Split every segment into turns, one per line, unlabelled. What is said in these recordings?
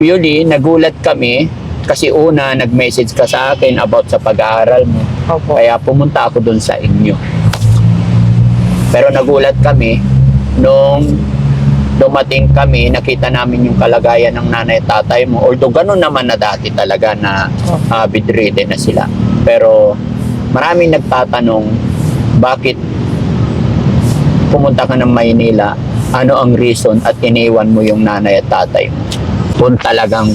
Yuli, nagulat kami kasi una nag-message ka sa akin about sa pag-aaral mo.
Opo.
Kaya pumunta ako doon sa inyo. Pero nagulat kami nung dumating kami, nakita namin yung kalagayan ng nanay at tatay mo. Although ganun naman na dati talaga na uh, bedridden na sila. Pero maraming nagtatanong bakit pumunta ka ng Maynila, ano ang reason at iniwan mo yung nanay at tatay mo. Kung talagang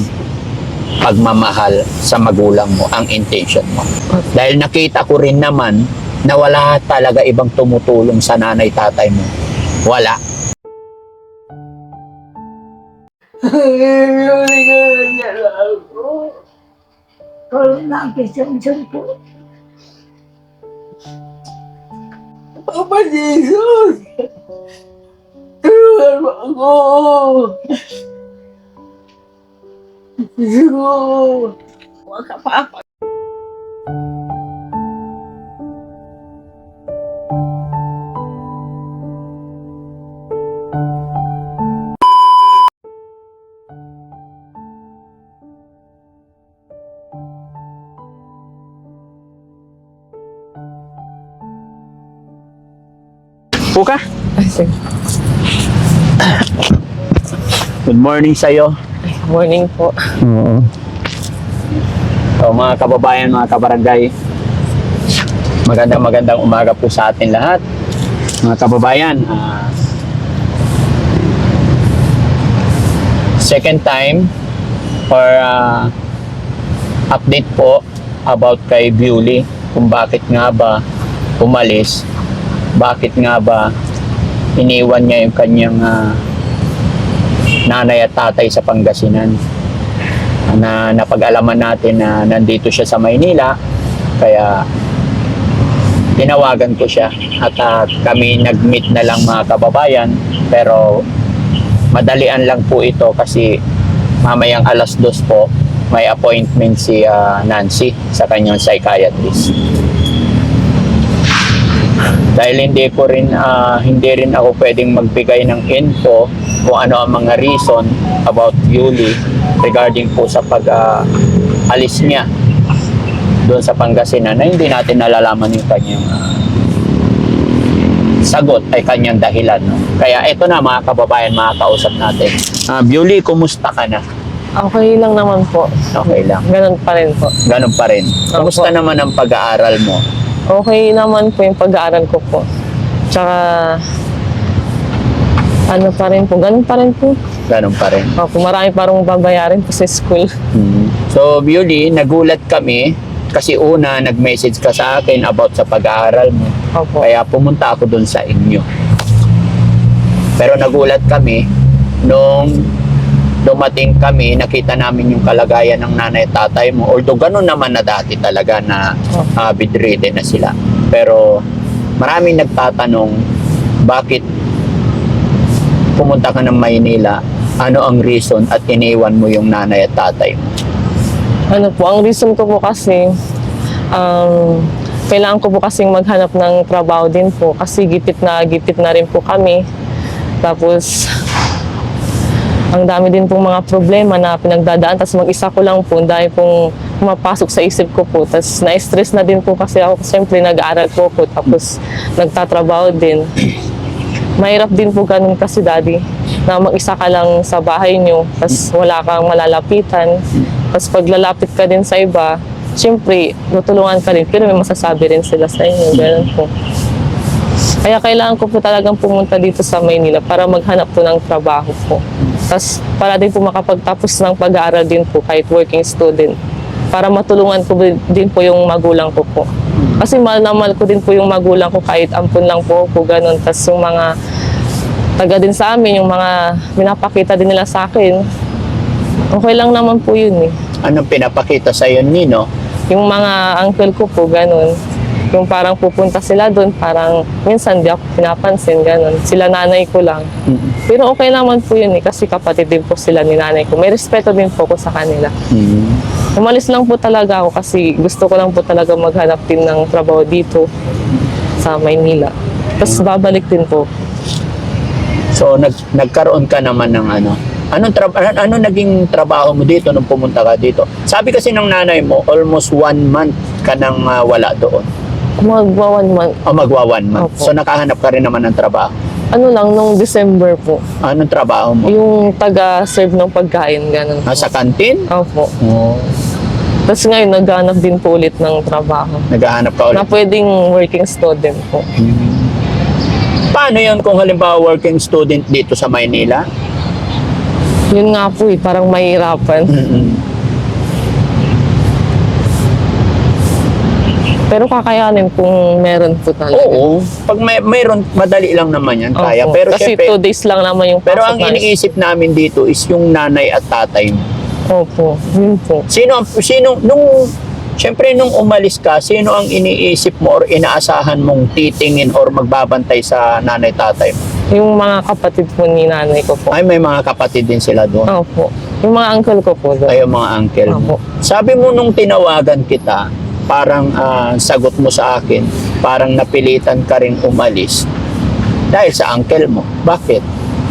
pagmamahal sa magulang mo ang intention mo. Dahil nakita ko rin naman na wala talaga ibang tumutulong sa nanay tatay mo. Wala.
Papa Jesus! Tulungan mo ako! Jesus! Huwag ka papa.
Puka,
Ay, sige.
good morning sa'yo.
Morning po.
Oo. So, mga kababayan, mga kabarangay, magandang magandang umaga po sa atin lahat. Mga kababayan, ah, second time or ah, update po about kay Bewley kung bakit nga ba umalis, bakit nga ba iniwan niya yung kanyang ah, nanay at tatay sa Pangasinan. Na napag-alaman natin na nandito siya sa Maynila kaya tinawagan ko siya. At ah, kami nag-meet na lang mga kababayan pero madalian lang po ito kasi mamayang alas dos po may appointment si ah, Nancy sa kanyang psychiatrist. Dahil hindi ko rin ah, hindi rin ako pwedeng magbigay ng info kung ano ang mga reason about Yuli regarding po sa pag ah, alis niya doon sa Pangasinan na hindi natin nalalaman yung kanyang ah, sagot ay kanyang dahilan. No? Kaya ito na mga kababayan, mga kausap natin. Ah, Bewley, kumusta ka na?
Okay lang naman po.
Okay lang.
Ganun pa rin po.
Ganun pa rin. Kumusta naman ang pag-aaral mo?
Okay naman po yung pag-aaral ko po. Tsaka, ano pa rin po, ganun pa rin po.
Ganun pa rin.
Opo, marami parang babayarin po sa school.
Hmm. So, Bewley, nagulat kami kasi una, nag-message ka sa akin about sa pag-aaral mo.
Opo.
Kaya pumunta ako doon sa inyo. Pero nagulat kami nung dumating kami, nakita namin yung kalagayan ng nanay at tatay mo. Although ganun naman na dati talaga na uh, bedridden na sila. Pero maraming nagtatanong bakit pumunta ka ng Maynila, ano ang reason at iniwan mo yung nanay at tatay mo?
Ano po, ang reason ko po kasi, um, kailangan ko po kasing maghanap ng trabaho din po kasi gipit na gipit na rin po kami. Tapos, ang dami din pong mga problema na pinagdadaan. Tapos mag-isa ko lang po, dahil pong pumapasok sa isip ko po. Tapos na-stress na din po kasi ako. Siyempre nag-aaral po po. Tapos nagtatrabaho din. Mahirap din po ganun kasi daddy na mag-isa ka lang sa bahay nyo. Tapos wala kang malalapitan. Tapos pag lalapit ka din sa iba, siyempre tutulungan ka rin. Pero may masasabi rin sila sa inyo. Ganun po. Kaya kailangan ko po talagang pumunta dito sa Maynila para maghanap po ng trabaho po. Tapos para din po makapagtapos ng pag-aaral din po kahit working student. Para matulungan ko din po yung magulang ko po. Kasi mahal na mahal ko din po yung magulang ko kahit ampun lang po ako ganun. Tapos yung mga taga din sa amin, yung mga pinapakita din nila sa akin, okay lang naman po yun eh.
Anong pinapakita sa iyo, Nino?
Yung mga uncle ko po, ganun. Yung parang pupunta sila doon, parang minsan di ako pinapansin, ganun. Sila nanay ko lang.
Mm.
Pero okay naman po yun eh, kasi kapatid din po sila ni nanay ko. May respeto din po ko sa kanila.
Mm.
Umalis lang po talaga ako kasi gusto ko lang po talaga maghanap din ng trabaho dito sa Maynila. Tapos babalik din po.
So nag nagkaroon ka naman ng ano, Anong tra- ano, ano naging trabaho mo dito nung pumunta ka dito? Sabi kasi ng nanay mo, almost one month ka nang ah, wala doon.
Magwa one month.
O magwa one month.
Opo.
So nakahanap ka rin naman ng trabaho.
Ano lang, nung December po.
Anong trabaho mo?
Yung taga-serve ng pagkain, ganun.
Ah, sa kantin?
Opo.
Oo.
Tapos ngayon, naghanap din po ulit ng trabaho.
Naghahanap ka ulit.
Na pwedeng working student po.
Paano yun kung halimbawa working student dito sa Maynila?
Yun nga po eh, parang mahirapan.
Mm-mm.
Pero kakayanin kung meron po talaga.
Oo. Pag may mayroon madali lang naman yan kaya.
Opo.
Pero
Kasi
syempre,
two days lang naman yung
pero ang iniisip namin dito is yung nanay at tatay mo.
Opo, yun po.
Sino ang sino nung Siyempre, nung umalis ka, sino ang iniisip mo or inaasahan mong titingin or magbabantay sa nanay-tatay mo?
Yung mga kapatid po ni nanay ko po.
Ay, may mga kapatid din sila doon.
Opo. Yung mga uncle ko po doon.
Ay, yung mga uncle mo.
Opo.
Sabi mo nung tinawagan kita, parang ah, sagot mo sa akin, parang napilitan ka rin umalis dahil sa uncle mo. Bakit?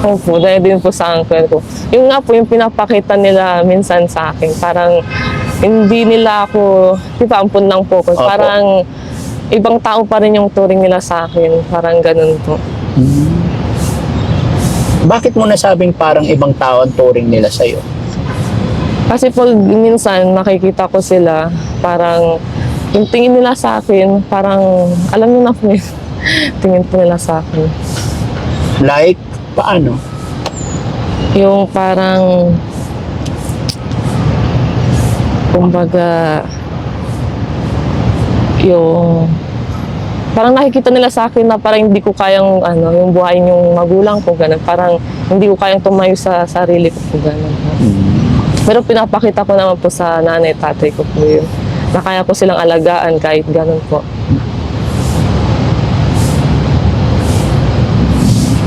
Opo, dahil din po sa uncle ko. Yung nga po, yung pinapakita nila minsan sa akin, parang hindi nila ako, di ba, ampun lang po ko.
Opo.
Parang ibang tao pa rin yung turing nila sa akin. Parang ganun po.
Bakit mo nasabing parang ibang tao ang turing nila sa'yo?
Kasi pag minsan nakikita ko sila, parang yung tingin nila sa akin, parang alam nyo na po yun. tingin po nila sa akin.
Like, paano?
Yung parang kumbaga yung parang nakikita nila sa akin na parang hindi ko kayang ano yung buhayin yung magulang ko ganun parang hindi ko kayang tumayo sa sarili ko po ganun pero pinapakita ko naman po sa nanay tatay ko po yun na kaya ko silang alagaan kahit ganun po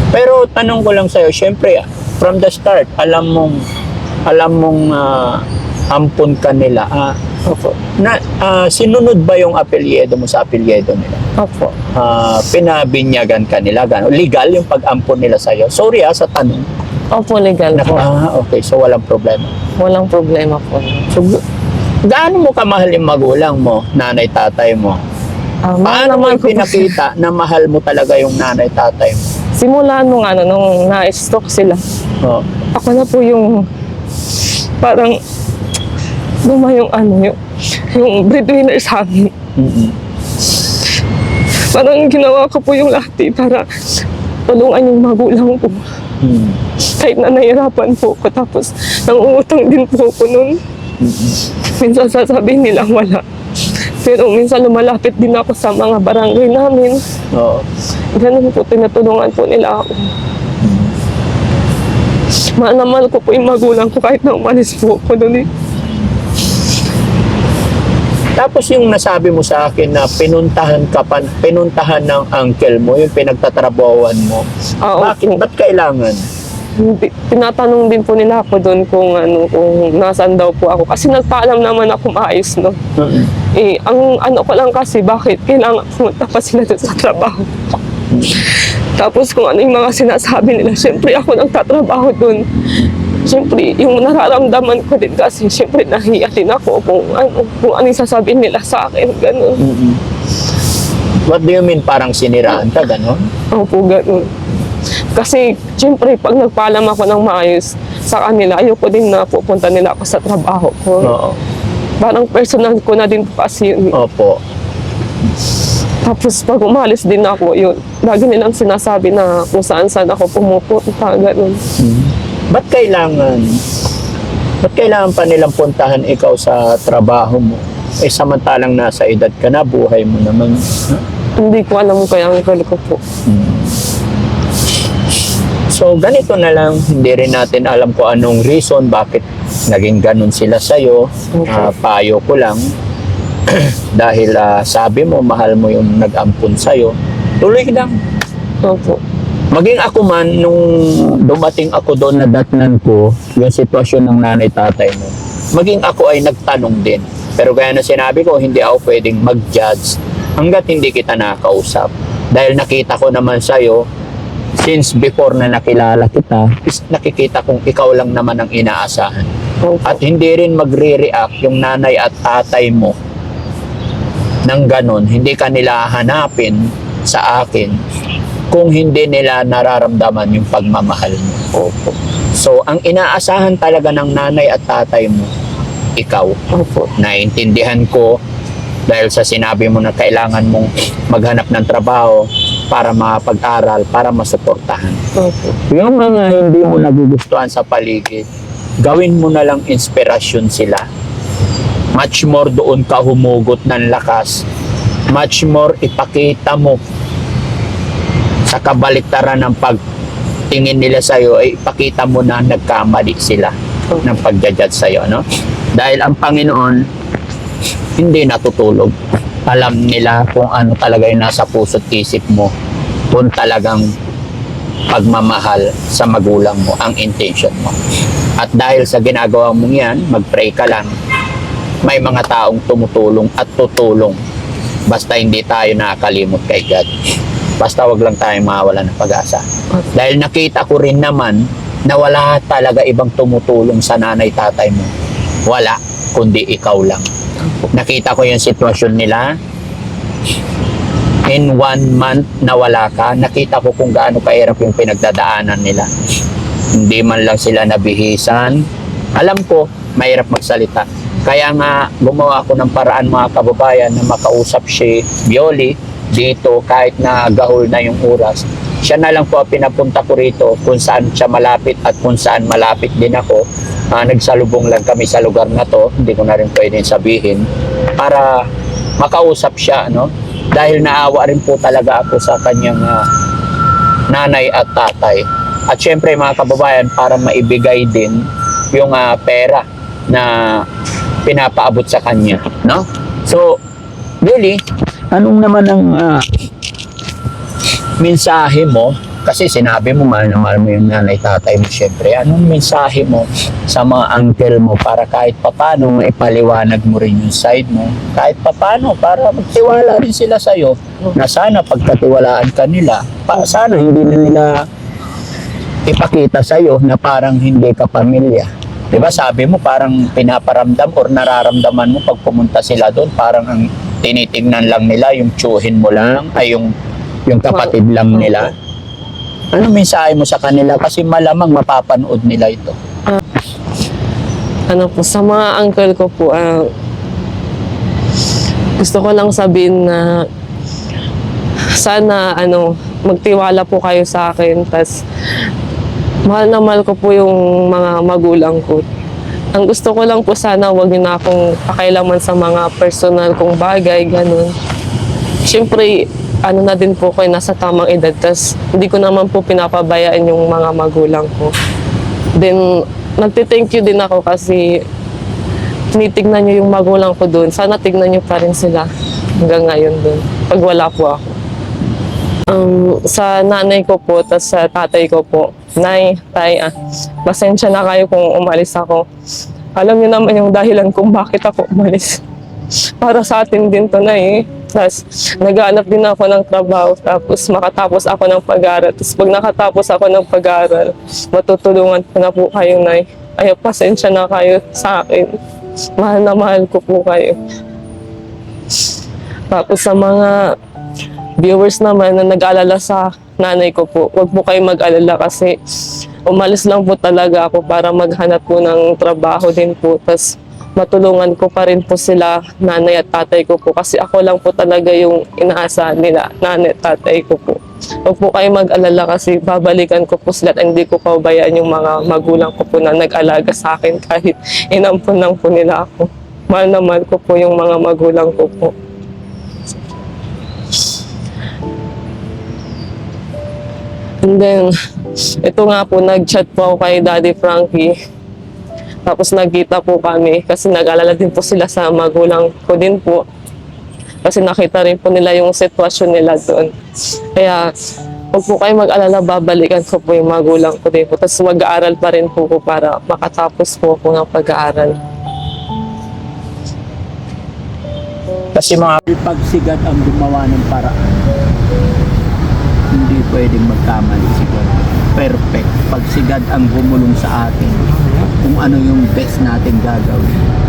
Pero tanong ko lang sa'yo, syempre, from the start, alam mong, alam mong ah, ampun ka nila. Ah,
opo
na, ah, sinunod ba yung apelyedo mo sa apelyedo nila?
opo
Ah, pinabinyagan ka nila? Gano? Legal yung pag-ampun nila sa'yo? Sorry ah, sa tanong.
opo legal
Na,
po
ah, okay, so walang problema.
walang problema po
So, gaano mo kamahal yung magulang mo, nanay, tatay mo?
Ah, mahal
Paano mo
naman ko po
pinakita na mahal mo talaga yung nanay, tatay mo?
simula nung ano nung na-stroke sila
Oh.
ako na po yung parang luma yung ano yung, yung breadwinner sa amin.
Mm-mm.
Parang ginawa ko po yung lahat eh, para tulungan yung magulang ko.
Mm.
Kahit na nahirapan po ko. Tapos nangungutang din po ko nun. Minsan sasabihin nila wala. Pero minsan lumalapit din ako sa mga barangay namin.
Oo.
Ganun po, tinutulungan po nila ako. Mahal na mahal ko po yung magulang ko kahit na umalis po ako doon eh.
Tapos yung nasabi mo sa akin na pinuntahan ka pa, pinuntahan ng uncle mo, yung pinagtatrabawan mo.
Oo
Bakit?
po.
Ba't kailangan?
Tinatanong din po nila ako doon kung ano kung nasaan daw po ako kasi nagpaalam naman ako maayos no.
Mm-mm.
Eh ang ano ko lang kasi bakit kailangan pumunta pa sila doon sa trabaho. Tapos kung ano yung mga sinasabi nila, syempre ako nagtatrabaho doon. Syempre, yung nararamdaman ko din kasi, syempre nahiya din ako kung ano, kung ano yung sasabihin nila sa akin, ganun.
Mm-mm. What do you mean parang siniraan ka, gano'n?
Opo, ganun. Kasi, syempre, pag nagpaalam ako ng maayos sa kanila, ayoko din na pupunta nila ako sa trabaho ko.
Oo.
Parang personal ko na din kasi yun.
Opo.
Tapos pag umalis din ako, yun, lagi nilang sinasabi na kung saan saan ako pumupunta, ganun.
Ba't kailangan? Ba't kailangan pa nilang puntahan ikaw sa trabaho mo? Eh, samantalang nasa edad ka na, buhay mo naman.
Hindi ko alam kaya ang ko po.
So, ganito na lang. Hindi rin natin alam kung anong reason bakit naging ganun sila sa'yo.
Okay.
Ah, payo ko lang. Dahil ah, sabi mo, mahal mo yung nag-ampun sa'yo. Tuloy lang.
Opo.
Maging ako man, nung dumating ako doon na datnan ko, yung sitwasyon ng nanay-tatay mo, maging ako ay nagtanong din. Pero kaya na sinabi ko, hindi ako pwedeng mag-judge hanggat hindi kita nakakausap. Dahil nakita ko naman sa'yo, since before na nakilala kita, is nakikita kong ikaw lang naman ang inaasahan.
Opo.
At hindi rin magre-react yung nanay at tatay mo ng ganun. Hindi ka nila hanapin sa akin kung hindi nila nararamdaman yung pagmamahal mo.
Opo.
So, ang inaasahan talaga ng nanay at tatay mo, ikaw.
Opo.
Naintindihan ko dahil sa sinabi mo na kailangan mong maghanap ng trabaho para makapag-aral, para masuportahan.
Opo.
Yung mga hindi mo nagugustuhan sa paligid, gawin mo na lang inspirasyon sila. Much more doon ka humugot ng lakas. Much more ipakita mo sa kabaliktaran ng pagtingin nila sa iyo ay ipakita mo na nagkamali sila ng pagjajudge sa iyo, no? Dahil ang Panginoon hindi natutulog. Alam nila kung ano talaga yung nasa puso't isip mo. Kung talagang pagmamahal sa magulang mo ang intention mo. At dahil sa ginagawa mong yan, mag-pray ka lang. May mga taong tumutulong at tutulong. Basta hindi tayo nakakalimot kay God. Basta wag lang tayo mawala ng pag-asa. Dahil nakita ko rin naman na wala talaga ibang tumutulong sa nanay tatay mo. Wala, kundi ikaw lang. Nakita ko yung sitwasyon nila. In one month na wala ka, nakita ko kung gaano kahirap yung pinagdadaanan nila. Hindi man lang sila nabihisan. Alam ko, mahirap magsalita. Kaya nga, gumawa ako ng paraan mga kababayan na makausap si Bioli dito kahit na gahol na yung oras. Siya na lang po pinapunta ko rito kung saan siya malapit at kung saan malapit din ako. Ah, nagsalubong lang kami sa lugar na to, hindi ko na rin pwedeng sabihin, para makausap siya, no? Dahil naawa rin po talaga ako sa kanyang ah, nanay at tatay. At syempre mga kababayan, para maibigay din yung ah, pera na pinapaabot sa kanya, no? So, really, anong naman ang ah, mensahe mo? Kasi sinabi mo mahal na mahal mo yung nanay tatay mo syempre. Anong mensahe mo sa mga uncle mo para kahit papano maipaliwanag mo rin yung side mo? Kahit papano para magtiwala rin sila sa'yo na sana pagkatiwalaan ka nila, pa, sana hindi na nila ipakita sa'yo na parang hindi ka pamilya. Di ba sabi mo parang pinaparamdam or nararamdaman mo pag pumunta sila doon parang ang tinitingnan lang nila yung tsuhin mo lang ay yung yung kapatid lang nila. Ano mensahe mo sa kanila kasi malamang mapapanood nila ito.
ano po, sa mga uncle ko po, ah, gusto ko lang sabihin na sana ano, magtiwala po kayo sa akin. tas mahal na mahal ko po yung mga magulang ko. Ang gusto ko lang po sana wag niyo na akong pakailaman sa mga personal kong bagay, ganun. Siyempre, ano na din po ko, nasa tamang edad. tas hindi ko naman po pinapabayaan yung mga magulang ko. Then, nagte-thank you din ako kasi tinitignan niyo yung magulang ko doon. Sana tignan niyo pa rin sila hanggang ngayon doon. Pag wala po ako. Um, sa nanay ko po, tas sa tatay ko po, Nay, Tay, ah, pasensya na kayo kung umalis ako. Alam niyo naman yung dahilan kung bakit ako umalis. Para sa atin din to na eh. Tapos, naghanap din ako ng trabaho. Tapos, makatapos ako ng pag-aaral. Tapos, pag nakatapos ako ng pag-aaral, matutulungan ko na po kayo, Nay. Ay, pasensya na kayo sa akin. Mahal na mahal ko po kayo. Tapos, sa mga viewers naman na nag-alala sa nanay ko po, huwag po kayo mag-alala kasi umalis lang po talaga ako para maghanap po ng trabaho din po. Tapos matulungan ko pa rin po sila, nanay at tatay ko po. Kasi ako lang po talaga yung inaasahan nila, nanay at tatay ko po. Huwag po kayo mag-alala kasi babalikan ko po sila at hindi ko pabayaan yung mga magulang ko po na nag-alaga sa akin kahit inampun lang po nila ako. Mahal na mahal ko po yung mga magulang ko po. And then, ito nga po, nag-chat po ako kay Daddy Frankie. Tapos nagkita po kami kasi nag-alala din po sila sa magulang ko din po. Kasi nakita rin po nila yung sitwasyon nila doon. Kaya, huwag po kayo mag-alala, babalikan ko po yung magulang ko din po. Tapos mag-aaral pa rin po ko para makatapos po ako ng pag-aaral.
Kasi mga pagsigad ang gumawa ng paraan. Hindi pwedeng magkamali si. Perfect. Pag si God ang bumulong sa atin, kung ano yung best natin gagawin,